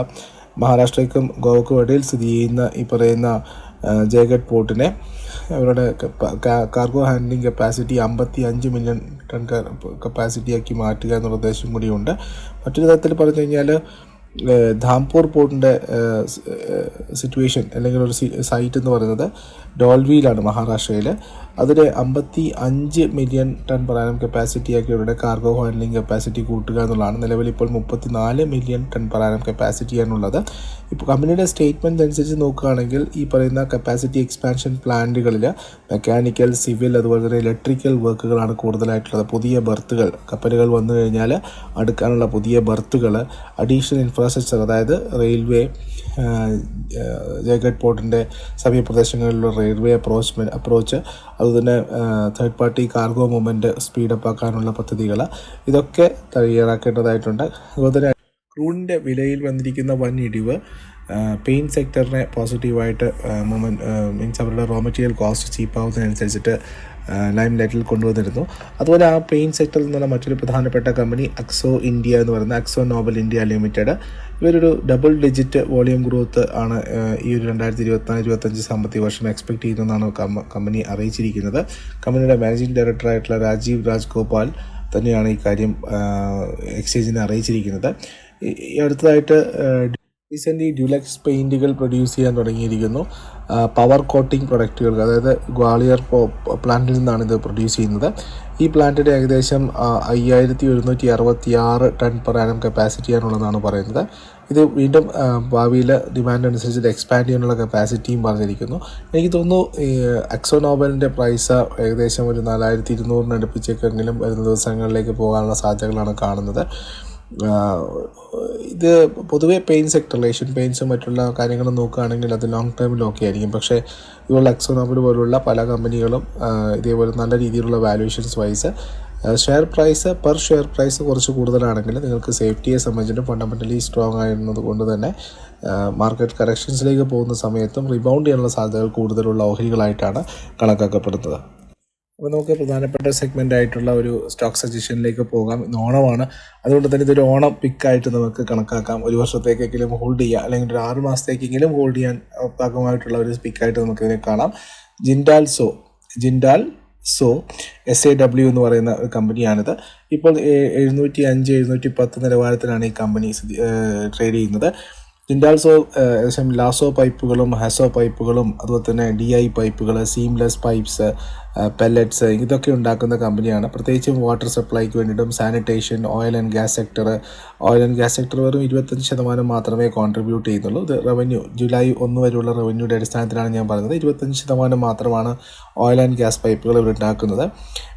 S1: മഹാരാഷ്ട്രയ്ക്കും ഗോവയ്ക്കും ഇടയിൽ സ്ഥിതി ചെയ്യുന്ന ഈ പറയുന്ന ജയഗഡ് പോർട്ടിനെ അവരുടെ കാർഗോ ഹാൻഡ്ലിംഗ് കപ്പാസിറ്റി അമ്പത്തി അഞ്ച് മില്യൺ ടൺ കപ്പാസിറ്റിയാക്കി മാറ്റുക എന്നുള്ള ഉദ്ദേശം കൂടിയുണ്ട്. മറ്റൊരു തരത്തിൽ പറഞ്ഞു കഴിഞ്ഞാൽ ധാംപൂർ പോർട്ടിന്റെ സിറ്റുവേഷൻ അല്ലെങ്കിൽ ഒരു സൈറ്റ് എന്ന് പറയുന്നത് ഡോൾവിയിലാണ് മഹാരാഷ്ട്രയിൽ അതിൽ അമ്പത്തി അഞ്ച് മില്യൺ ടൺ പറയാനും കപ്പാസിറ്റിയാക്കി അവരുടെ കാർഗോ ഹാൻഡ്ലിംഗ് കപ്പാസിറ്റി കൂട്ടുക എന്നുള്ളതാണ്. നിലവിൽ ഇപ്പോൾ മുപ്പത്തി നാല് മില്യൺ ടൺ പറയാനും കപ്പാസിറ്റിയാണുള്ളത് ഇപ്പോൾ കമ്പനിയുടെ സ്റ്റേറ്റ്മെന്റ് അനുസരിച്ച് നോക്കുകയാണെങ്കിൽ ഈ പറയുന്ന കപ്പാസിറ്റി എക്സ്പാൻഷൻ പ്ലാന്റുകളിൽ മെക്കാനിക്കൽ സിവിൽ അതുപോലെ തന്നെ ഇലക്ട്രിക്കൽ വർക്കുകളാണ് കൂടുതലായിട്ടുള്ളത്. പുതിയ ബർത്തുകൾ കപ്പലുകൾ വന്നു കഴിഞ്ഞാൽ അടുക്കാനുള്ള പുതിയ ബർത്തുകൾ അഡീഷണൽ ഇൻഫ്രാസ്ട്രക്ചർ അതായത് റെയിൽവേ ജയഗഡ് പോർട്ടിന്റെ സമീപ പ്രദേശങ്ങളിലുള്ള റെയിൽവേ അപ്രോച്ച് അപ്രോച്ച് അതുതന്നെ third party cargo movement speed up ആക്കാനുള്ള പദ്ധതികൾ ഇതൊക്കെ തയ്യാറാക്കേണ്ടതായിട്ടുണ്ട്. അതുപോലെ തന്നെ ക്രൂഡിന്റെ വിലയിൽ വന്നിരിക്കുന്ന വൻ ഇടിവ് പെയിൻ സെക്ടറിനെ പോസിറ്റീവായിട്ട് മൂവ്മെന്റ് മീൻസ് അവരുടെ റോ മെറ്റീരിയൽ കോസ്റ്റ് ചീപ്പാവുന്നതിനനുസരിച്ചിട്ട് ലൈം ലൈറ്റിൽ കൊണ്ടുവന്നിരുന്നു. അതുപോലെ ആ പെയിൻ സെക്ടറിൽ നിന്നുള്ള മറ്റൊരു പ്രധാനപ്പെട്ട കമ്പനി അക്സോ ഇന്ത്യ എന്ന് പറയുന്ന അക്സോ നോബൽ ഇന്ത്യ ലിമിറ്റഡ് ഇവരൊരു ഡബിൾ ഡിജിറ്റ് വോളിയം ഗ്രോത്ത് ആണ് ഈ ഒരു രണ്ടായിരത്തി ഇരുപത്തിനാല് ഇരുപത്തഞ്ച് സാമ്പത്തിക വർഷം എക്സ്പെക്ട് ചെയ്യുന്നതെന്നാണ് കമ്പ- കമ്പനി അറിയിച്ചിരിക്കുന്നത്. കമ്പനിയുടെ മാനേജിംഗ് ഡയറക്ടറായിട്ടുള്ള രാജീവ് രാജ് ഗോപാൽ തന്നെയാണ് ഈ കാര്യം എക്സ്ചേഞ്ചിനെ അറിയിച്ചിരിക്കുന്നത്. അടുത്തതായിട്ട് റീസെന്റ്ലി ഡ്യൂലക്സ് പെയിന്റുകൾ പ്രൊഡ്യൂസ് ചെയ്യാൻ തുടങ്ങിയിരിക്കുന്നു. പവർ കോട്ടിംഗ് പ്രൊഡക്റ്റുകൾ അതായത് ഗ്വാളിയർ പ്ലാന്റിൽ നിന്നാണ് ഇത് പ്രൊഡ്യൂസ് ചെയ്യുന്നത്. ഈ പ്ലാന്റിന്റെ ഏകദേശം അയ്യായിരത്തി ഒരുന്നൂറ്റി അറുപത്തി ആറ് ടൺ പെർ ആനം കപ്പാസിറ്റിയാണുള്ളതാണ് പറയുന്നത്. ഇത് വീണ്ടും ഭാവിയിൽ ഡിമാൻഡ് അനുസരിച്ച് എക്സ്പാൻഡ് ചെയ്യാനുള്ള കപ്പാസിറ്റിയും പറഞ്ഞിരിക്കുന്നു. എനിക്ക് തോന്നുന്നു അക്സോ നോബലിന്റെ പ്രൈസ് ഏകദേശം ഒരു നാലായിരത്തി ഇരുന്നൂറിന് അടുപ്പിച്ചേക്കെങ്കിലും വരുന്ന ദിവസങ്ങളിലേക്ക് പോകാനുള്ള സാധ്യതകളാണ് കാണുന്നത്. ഇത് പൊതുവേ പെയിൻ സെക്ടർ ഏഷ്യൻ പെയിൻസും മറ്റുള്ള കാര്യങ്ങളും നോക്കുകയാണെങ്കിൽ അത് ലോങ് ടേമിൽ ഓക്കെ ആയിരിക്കും. പക്ഷേ ഇതുപോലെ എക്സോനോബിൾ പോലുള്ള പല കമ്പനികളും ഇതേപോലെ നല്ല രീതിയിലുള്ള valuations wise share price per share price കുറച്ച് കൂടുതലാണെങ്കിൽ നിങ്ങൾക്ക് സേഫ്റ്റിയെ സംബന്ധിച്ചിട്ട് ഫണ്ടമെന്റലി സ്ട്രോങ് ആയിരുന്നത് കൊണ്ട് തന്നെ മാർക്കറ്റ് കറക്ഷൻസിലേക്ക് പോകുന്ന സമയത്തും റിബൗണ്ട് ചെയ്യാനുള്ള സാധ്യതകൾ കൂടുതലുള്ള ഓഹരികളായിട്ടാണ് കണക്കാക്കപ്പെടുന്നത്. അപ്പോൾ നമുക്ക് പ്രധാനപ്പെട്ട സെഗ്മെന്റ് ആയിട്ടുള്ള ഒരു സ്റ്റോക്ക് സജഷനിലേക്ക് പോകാം. ഇന്ന് ഓണമാണ്. അതുകൊണ്ട് തന്നെ ഇതൊരു ഓണം പിക്കായിട്ട് നമുക്ക് കണക്കാക്കാം. ഒരു വർഷത്തേക്കെങ്കിലും ഹോൾഡ് ചെയ്യാം. അല്ലെങ്കിൽ ഒരു ആറ് മാസത്തേക്കെങ്കിലും ഹോൾഡ് ചെയ്യാൻ പാകമായിട്ടുള്ള ഒരു പിക്കായിട്ട് നമുക്ക് ഇതിനെ കാണാം. Jindal saw. Jindal saw. S A W എന്ന് പറയുന്ന ഒരു കമ്പനിയാണിത്. ഇപ്പോൾ എഴുന്നൂറ്റി അഞ്ച് എഴുന്നൂറ്റി പത്ത് നിലവാരത്തിലാണ് ഈ കമ്പനി ട്രേഡ് ചെയ്യുന്നത്. ജിൻഡാൽസോ ലാസോ പൈപ്പുകളും ഹസോ പൈപ്പുകളും അതുപോലെ തന്നെ ഡി ഐ പൈപ്പുകൾ സീംലെസ് പൈപ്പ്സ് പെല്ലറ്റ്സ് ഇതൊക്കെ ഉണ്ടാക്കുന്ന കമ്പനിയാണ്. പ്രത്യേകിച്ചും വാട്ടർ സപ്ലൈക്ക് വേണ്ടിയിട്ടും sanitation oil and gas sector oil and gas sector വെറും ഇരുപത്തഞ്ച് ശതമാനം മാത്രമേ കോൺട്രിബ്യൂട്ട് ചെയ്യുന്നുള്ളൂ. ഇത് റവന്യൂ ജൂലൈ ഒന്ന് വരെയുള്ള റവന്യൂയുടെ അടിസ്ഥാനത്തിലാണ് ഞാൻ പറയുന്നത് ഇരുപത്തഞ്ച് ശതമാനം മാത്രമാണ് ഓയിൽ ആൻഡ് ഗ്യാസ് പൈപ്പുകൾ ഇവർ ഉണ്ടാക്കുന്നത്.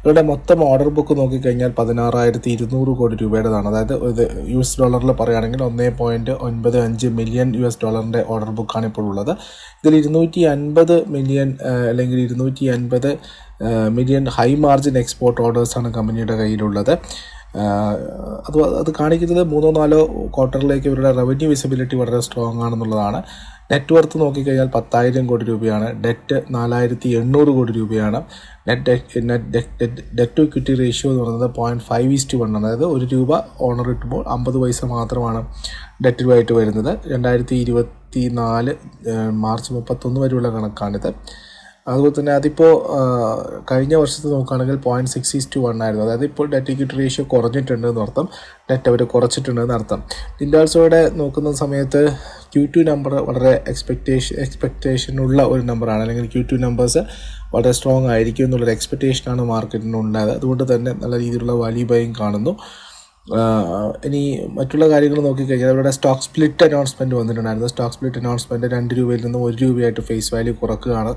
S1: ഇവരുടെ മൊത്തം ഓർഡർ ബുക്ക് നോക്കിക്കഴിഞ്ഞാൽ പതിനാറായിരത്തി ഇരുന്നൂറ് കോടി രൂപയുടേതാണ്. അതായത് ഇത് യു എസ് ഡോളറിൽ പറയുകയാണെങ്കിൽ ഒന്നേ പോയിന്റ് ഒൻപത് അഞ്ച് മില്യൺ യു എസ് ഡോളറിന്റെ ഓർഡർ ബുക്കാണ് ഇപ്പോൾ ഉള്ളത്. ഇതിൽ ഇരുന്നൂറ്റി അൻപത് മില്യൺ അല്ലെങ്കിൽ ഇരുന്നൂറ്റി അൻപത് മില്യൺ ഹൈ മാർജിൻ എക്സ്പോർട്ട് ഓർഡേഴ്സാണ് കമ്പനിയുടെ കയ്യിലുള്ളത്. അത് അത് കാണിക്കുന്നത് മൂന്നോ നാലോ ക്വാർട്ടറിലേക്ക് ഇവരുടെ റവന്യൂ വിസിബിലിറ്റി വളരെ സ്ട്രോങ് ആണെന്നുള്ളതാണ്. നെറ്റ്വർത്ത് നോക്കിക്കഴിഞ്ഞാൽ പത്തായിരം കോടി രൂപയാണ്. ഡെറ്റ് നാലായിരത്തി എണ്ണൂറ് കോടി രൂപയാണ്. Net debt net debt to equity ratio എന്ന് പറയുന്നത് പോയിന്റ് ഫൈവ് ഈസ്റ്റ് വൺ അതായത് ഒരു രൂപ ഓണർ കിട്ടുമ്പോൾ അമ്പത് പൈസ മാത്രമാണ് ഡെറ്റുമായിട്ട് വരുന്നത്. രണ്ടായിരത്തി ഇരുപത്തി നാല് മാർച്ച് മുപ്പത്തൊന്ന് വരെയുള്ള കണക്കാണിത്. അതുപോലെ തന്നെ അതിപ്പോൾ കഴിഞ്ഞ വർഷത്തെ നോക്കുകയാണെങ്കിൽ point six is to one ആയിരുന്നു. അതായത് ഇപ്പോൾ ഡെറ്റ് ഇക്വിറ്റി റേഷ്യോ കുറഞ്ഞിട്ടുണ്ട് എന്ന് അർത്ഥം. ഡെറ്റ് അവർ കുറച്ചിട്ടുണ്ട് എന്നർത്ഥം ഡിൻഡാൾസോയുടെ നോക്കുന്ന സമയത്ത് ക്യൂ ടു നമ്പർ വളരെ എക്സ്പെക്റ്റേഷൻ എക്സ്പെക്റ്റേഷനുള്ള ഒരു നമ്പറാണ് അല്ലെങ്കിൽ ക്യൂ ടു നമ്പേഴ്സ് വളരെ സ്ട്രോങ് ആയിരിക്കും എന്നുള്ളൊരു എക്സ്പെക്റ്റേഷനാണ് മാർക്കറ്റിനുണ്ടായത് അതുകൊണ്ട് തന്നെ നല്ല രീതിയിലുള്ള വാല്യൂ ബൈയും കാണുന്നു. ഇനി മറ്റുള്ള കാര്യങ്ങൾ നോക്കിക്കഴിഞ്ഞാൽ അവരുടെ സ്റ്റോക്ക് സ്പ്ലിറ്റ് അനൗൺസ്മെന്റ് വന്നിട്ടുണ്ടായിരുന്നു. സ്റ്റോക്ക് സ്പ്ലിറ്റ് അനൗൺസ്മെന്റ് രണ്ട് രൂപയിൽ നിന്നും ഒരു രൂപയായിട്ട് ഫേസ് വാല്യൂ കുറക്കുകയാണ്.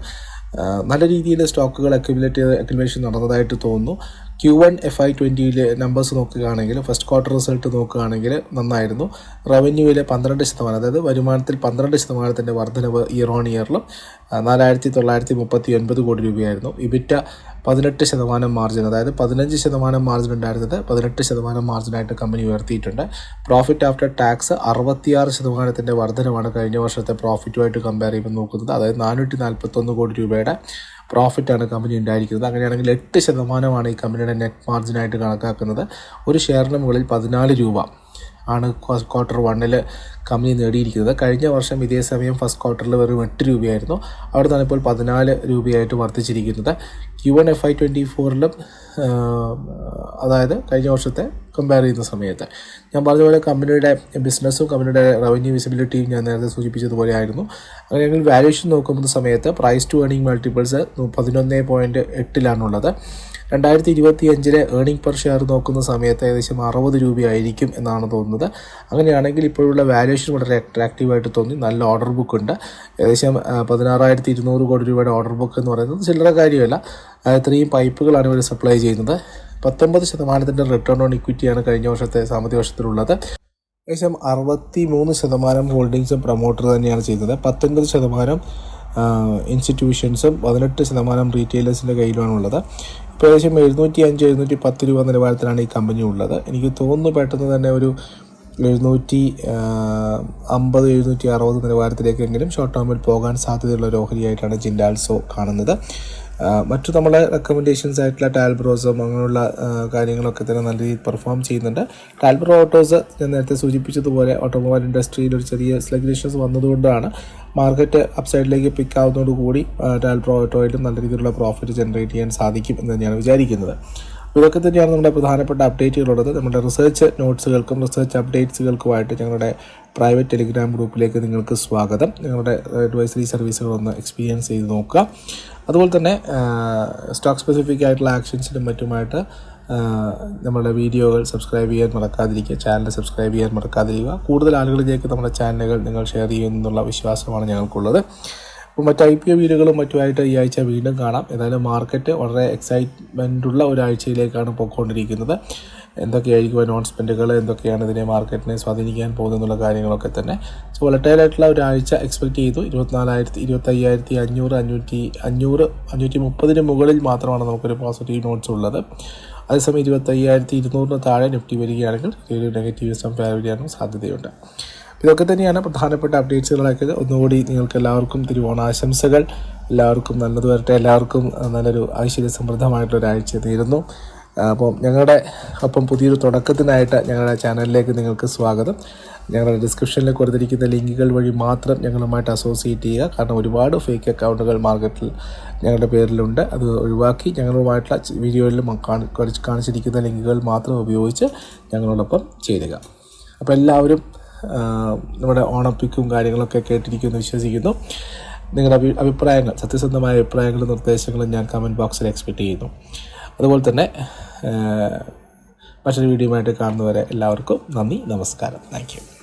S1: നല്ല രീതിയിൽ സ്റ്റോക്കുകൾ അക്യുമുലേറ്റ് അക്യുമുലേഷൻ നടന്നതായിട്ട് തോന്നുന്നു. ക്യു വൺ എഫ് ഐ ട്വന്റിയിലെ നമ്പേഴ്സ് നോക്കുകയാണെങ്കിൽ ഫസ്റ്റ് ക്വാർട്ടർ റിസൾട്ട് നോക്കുകയാണെങ്കിൽ നന്നായിരുന്നു. റവന്യൂവിൽ പന്ത്രണ്ട് ശതമാനം അതായത് വരുമാനത്തിൽ പന്ത്രണ്ട് ശതമാനത്തിന്റെ വർധനവ് ഇയർ ഓൺ ഇയറിലും നാലായിരത്തി തൊള്ളായിരത്തി മുപ്പത്തി ഒൻപത് കോടി രൂപയായിരുന്നു. ഇബിറ്റ പതിനെട്ട് ശതമാനം മാർജിൻ അതായത് പതിനഞ്ച് ശതമാനം മാർജിൻ ഉണ്ടായിരുന്നത് പതിനെട്ട് ശതമാനം മാർജിനായിട്ട് കമ്പനി ഉയർത്തിയിട്ടുണ്ട്. പ്രോഫിറ്റ് ആഫ്റ്റർ ടാക്സ് അറുപത്തിയാറ് ശതമാനത്തിന്റെ വർധനമാണ് കഴിഞ്ഞ വർഷത്തെ പ്രോഫിറ്റുമായിട്ട് കമ്പയർ ചെയ്യുമ്പോൾ നോക്കുന്നത്. അതായത് നാനൂറ്റി നാൽപ്പത്തൊന്ന് കോടി രൂപയുടെ പ്രോഫിറ്റാണ് കമ്പനി ഉണ്ടായിരിക്കുന്നത്. അങ്ങനെയാണെങ്കിൽ എട്ട് ശതമാനമാണ് ഈ കമ്പനിയുടെ നെറ്റ് മാർജിനായിട്ട് കണക്കാക്കുന്നത്. ഒരു ഷെയറിന് മുകളിൽ പതിനാല് രൂപ. ആണ് ക്വാർട്ടർ വണ്ണിൽ കമ്പനി നേടിയിരിക്കുന്നത്. കഴിഞ്ഞ വർഷം ഇതേ സമയം ഫസ്റ്റ് ക്വാർട്ടറിൽ വെറും എട്ട് രൂപയായിരുന്നു. അവിടെ ഇപ്പോൾ പതിനാല് രൂപയായിട്ട് വർദ്ധിച്ചിരിക്കുന്നത്. Q one F I twenty ഫോറിലും അതായത് കഴിഞ്ഞ വർഷത്തെ കമ്പയർ ചെയ്യുന്ന സമയത്ത്. ഞാൻ പറഞ്ഞ പോലെ കമ്പനിയുടെ ബിസിനസ്സും കമ്പനിയുടെ റവന്യൂ വിസിബിലിറ്റിയും ഞാൻ നേരത്തെ സൂചിപ്പിച്ചതുപോലെ ആയിരുന്നു. അങ്ങനെയെങ്കിൽ വാല്യൂഷൻ നോക്കുന്ന സമയത്ത് പ്രൈസ് ടു ഏണിംഗ് മൾട്ടിപ്പിൾസ് പതിനൊന്ന് പോയിന്റ് എട്ടിലാണുള്ളത്. രണ്ടായിരത്തി ഇരുപത്തി അഞ്ചിലെ ഏണിംഗ് പെർ ഷെയർ നോക്കുന്ന സമയത്ത് ഏകദേശം അറുപത് രൂപയായിരിക്കും എന്നാണ് തോന്നുന്നത്. അങ്ങനെയാണെങ്കിൽ ഇപ്പോഴുള്ള വാല്യുവേഷൻ വളരെ അട്രാക്റ്റീവായിട്ട് തോന്നി. നല്ല ഓർഡർ ബുക്ക് ഉണ്ട്. ഏകദേശം പതിനാറായിരത്തി ഇരുന്നൂറ് കോടി രൂപയുടെ ഓർഡർ ബുക്ക് എന്ന് പറയുന്നത് ചില്ലറ കാര്യമല്ല. ഇത്രയും പൈപ്പുകളാണ് ഇവർ സപ്ലൈ ചെയ്യുന്നത്. പത്തൊമ്പത് ശതമാനത്തിന്റെ റിട്ടേൺ ഓൺ ഇക്വിറ്റിയാണ് കഴിഞ്ഞ വർഷത്തെ സാമ്പത്തിക വർഷത്തിലുള്ളത്. ഏകദേശം അറുപത്തി മൂന്ന് ശതമാനം ഹോൾഡിങ്സും പ്രൊമോട്ടർ തന്നെയാണ് ചെയ്യുന്നത് പത്തൊൻപത് ശതമാനം ഇൻസ്റ്റിറ്റ്യൂഷൻസും പതിനെട്ട് ശതമാനം റീറ്റെയിലേഴ്സിന്റെ കയ്യിലുമാണുള്ളത്. ഇപ്പോൾ ഏകദേശം എഴുന്നൂറ്റി അഞ്ച് എഴുന്നൂറ്റി പത്ത് രൂപ നിലവാരത്തിലാണ് ഈ കമ്പനി ഉള്ളത്. എനിക്ക് തോന്നുന്നു പെട്ടെന്ന് തന്നെ ഒരു എഴുന്നൂറ്റി അമ്പത് എഴുന്നൂറ്റി അറുപത് നിലവാരത്തിലേക്കെങ്കിലും ഷോർട്ട് ടേമിൽ പോകാൻ സാധ്യതയുള്ള ഒരു ഓഹരിയായിട്ടാണ് ജിൻഡാൽസോ കാണുന്നത്. മറ്റു നമ്മളെ റെക്കമെൻഡേഷൻസ് ആയിട്ടുള്ള ടാൽബ്രോസും അങ്ങനെയുള്ള കാര്യങ്ങളൊക്കെ തന്നെ നല്ല രീതിയിൽ പെർഫോം ചെയ്യുന്നുണ്ട്. ടാൽബ്രോ ഓട്ടോസ് ഞാൻ നേരത്തെ സൂചിപ്പിച്ചതുപോലെ ഓട്ടോമൊബൈൽ ഇൻഡസ്ട്രിയിൽ ഒരു ചെറിയ സ്ലഗ്നേഷൻസ് വന്നതുകൊണ്ടാണ് മാർക്കറ്റ് അപ്സൈഡിലേക്ക് പിക്ക് ആവുന്നതോടുകൂടി ടാൽബ്രോ ഓട്ടോയിലും നല്ല രീതിയിലുള്ള പ്രോഫിറ്റ് ജനറേറ്റ് ചെയ്യാൻ സാധിക്കും എന്ന് തന്നെയാണ് വിചാരിക്കുന്നത്. ഇതൊക്കെ തന്നെയാണ് നമ്മുടെ പ്രധാനപ്പെട്ട അപ്ഡേറ്റുകളുള്ളത് നമ്മുടെ റിസർച്ച് നോട്ട്സുകൾക്കും റിസർച്ച് അപ്ഡേറ്റ്സുകൾക്കുമായിട്ട് ഞങ്ങളുടെ പ്രൈവറ്റ് ടെലിഗ്രാം ഗ്രൂപ്പിലേക്ക് നിങ്ങൾക്ക് സ്വാഗതം. ഞങ്ങളുടെ അഡ്വൈസറി സർവീസുകളൊന്ന് എക്സ്പീരിയൻസ് ചെയ്ത് നോക്കുക. അതുപോലെ തന്നെ സ്റ്റോക്ക് സ്പെസിഫിക് ആയിട്ടുള്ള ആക്ഷൻസിനും മറ്റുമായിട്ട് നമ്മുടെ വീഡിയോകൾ സബ്സ്ക്രൈബ് ചെയ്യാൻ മറക്കാതിരിക്കുക ചാനൽ സബ്സ്ക്രൈബ് ചെയ്യാൻ മറക്കാതിരിക്കുക. കൂടുതൽ ആളുകളിലേക്ക് നമ്മുടെ ചാനലുകൾ നിങ്ങൾ ഷെയർ ചെയ്യുമെന്നുള്ള വിശ്വാസമാണ് ഞങ്ങൾക്കുള്ളത്. അപ്പോൾ മറ്റ് ഐ പി ഒ വീലുകളും മറ്റുമായിട്ട് ഈ ആഴ്ച വീണ്ടും കാണാം. ഏതായാലും മാർക്കറ്റ് വളരെ എക്സൈറ്റ്മെന്റ് ഉള്ള ഒരാഴ്ചയിലേക്കാണ് പോയിക്കൊണ്ടിരിക്കുന്നത്. എന്തൊക്കെയായിരിക്കും അനൗൺസ്മെന്റുകൾ എന്തൊക്കെയാണ് ഇതിനെ മാർക്കറ്റിനെ സ്വാധീനിക്കാൻ പോകുന്നതെന്നുള്ള കാര്യങ്ങളൊക്കെ തന്നെ. സോ വളട്ടേലായിട്ടുള്ള ഒരാഴ്ച എക്സ്പെക്ട് ചെയ്തു. ഇരുപത്തിനാലായിരത്തി ഇരുപത്തയ്യായിരത്തി അഞ്ഞൂറ് അഞ്ഞൂറ്റി അഞ്ഞൂറ് അഞ്ഞൂറ്റി മുപ്പതിന് മുകളിൽ മാത്രമാണ് നമുക്കൊരു പോസിറ്റീവ് നോട്ട്സ് ഉള്ളത്. അതേസമയം ഇരുപത്തയ്യായിരത്തി ഇരുന്നൂറിന് താഴെ നിഫ്റ്റി വരികയാണെങ്കിൽ നെഗറ്റീവ് വരികയാണെങ്കിൽ സാധ്യതയുണ്ട്. ഇതൊക്കെ തന്നെയാണ് പ്രധാനപ്പെട്ട അപ്ഡേറ്റ്സുകളൊക്കെ ഒന്നുകൂടി നിങ്ങൾക്ക് എല്ലാവർക്കും തിരുവോണാശംസകൾ. എല്ലാവർക്കും നല്ലത് വരട്ടെ. എല്ലാവർക്കും നല്ലൊരു ഐശ്വര്യ സമൃദ്ധമായിട്ടൊരാഴ്ച നേരുന്നു അപ്പം ഞങ്ങളുടെ ഒപ്പം പുതിയൊരു തുടക്കത്തിനായിട്ട് ഞങ്ങളുടെ ചാനലിലേക്ക് നിങ്ങൾക്ക് സ്വാഗതം. ഞങ്ങളുടെ ഡിസ്ക്രിപ്ഷനിൽ കൊടുത്തിരിക്കുന്ന ലിങ്കുകൾ വഴി മാത്രം ഞങ്ങളുമായിട്ട് അസോസിയേറ്റ് ചെയ്യുക. കാരണം ഒരുപാട് ഫേക്ക് അക്കൗണ്ടുകൾ മാർക്കറ്റിൽ ഞങ്ങളുടെ പേരിലുണ്ട്. അത് ഒഴിവാക്കി ഞങ്ങളുമായിട്ടുള്ള വീഡിയോയിലും കാണി കാണിച്ചിരിക്കുന്ന ലിങ്കുകൾ മാത്രം ഉപയോഗിച്ച് ഞങ്ങളോടൊപ്പം ചേരുക. അപ്പോൾ എല്ലാവരും നമ്മുടെ ഓണപ്പിക്കും കാര്യങ്ങളൊക്കെ കേട്ടിരിക്കുമെന്ന് വിശ്വസിക്കുന്നു. നിങ്ങളുടെ അഭി അഭിപ്രായങ്ങൾ സത്യസന്ധമായ അഭിപ്രായങ്ങളും നിർദ്ദേശങ്ങളും ഞാൻ കമന്റ് ബോക്സിൽ എക്സ്പെക്റ്റ് ചെയ്യുന്നു. അതുപോലെ തന്നെ മറ്റൊരു വീഡിയോയുമായിട്ട് കാണുന്നവരെ എല്ലാവർക്കും നന്ദി നമസ്കാരം. താങ്ക്